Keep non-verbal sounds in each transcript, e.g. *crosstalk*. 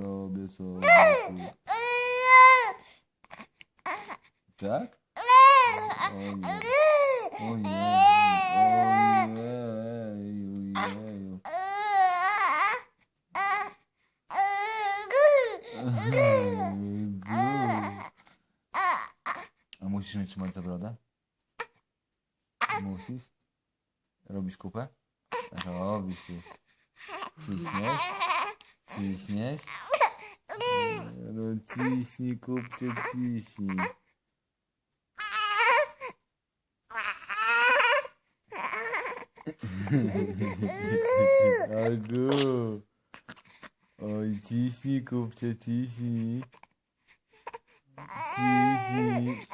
Robię. Tak? A musisz mnie trzymać za brodę? Musisz? Robisz kupę? Robisz już. Ciśniesz? Ciśniesz? No ciśnij, kupcie, ciśnij. Agu. Oj, ciśnij, kupcie, ciśnij. Ciśnij.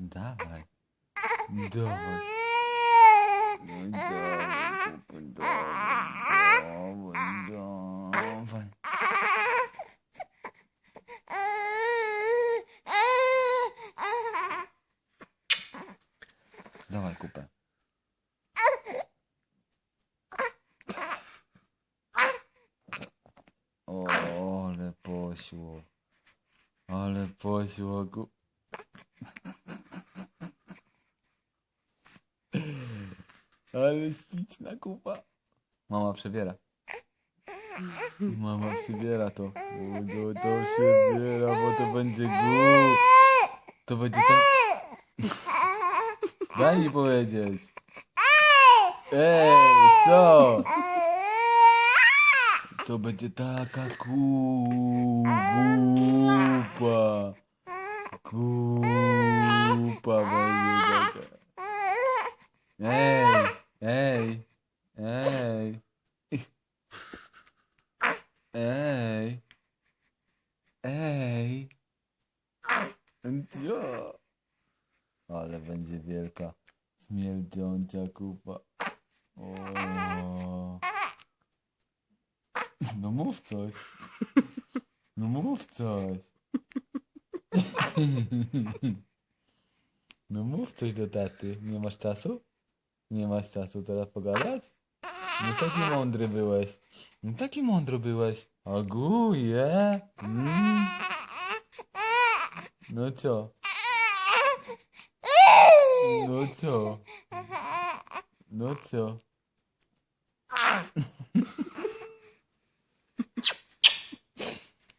Dawaj. Dawaj. No i dawaj, kupy, dawaj, dawaj, dawaj. Dawaj kupę. O, ale poszło. Ale poszło ku... Ale śliczna kupa. Mama przebiera. Mama przybiera to. O, to, przybiera, bo to będzie gu. To będzie tak... Daj mi powiedzieć. Ej, co? To będzie taka kupa. Kupa będzie taka. Ej, ej, ej. Ej. Ej. Jo. Ale będzie wielka śmierdząca kupa. O. No mów coś. No mów coś. *laughs* No mów coś do taty. Nie masz czasu? Nie masz czasu teraz pogadać? No taki mądry byłeś. No taki mądry byłeś. Aguje. Mm. No co? No co? No co?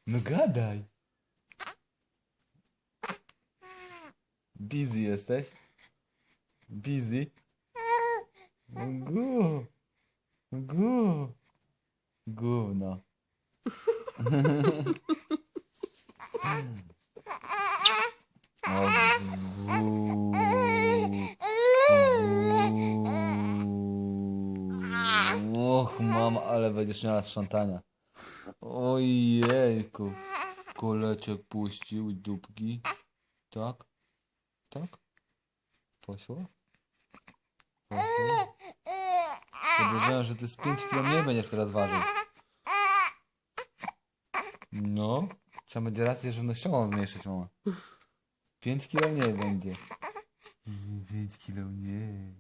No gadaj. Busy jesteś? Busy? Gu. Gu. Gówno. O. Gu. Och, mama, ale będziesz miała sprzątania. Ojejku. Koleczek puścił dupki. Tak? Tak? Poszło? Poszło? Podejrzewam, że ty z 5 kg nie będziesz teraz ważył. No. Trzeba będzie rację żywnościową zmniejszyć, mama. 5 kg nie będzie. 5 kg nie.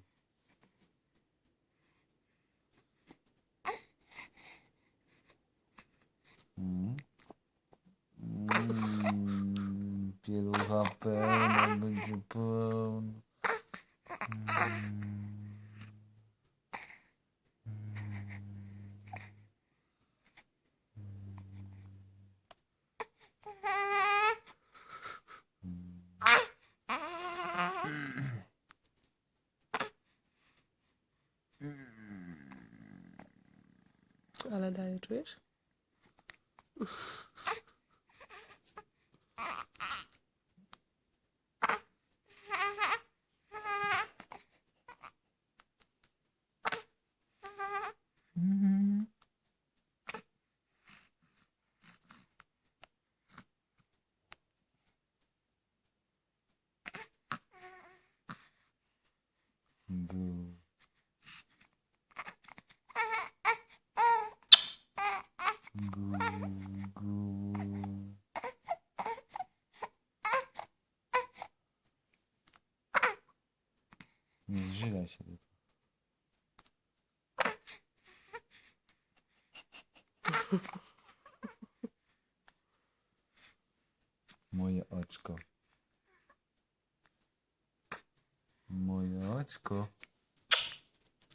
zaten. Yapın. Ale daje, czujesz? Uff. Nie. Moje oczko. Moje oczko.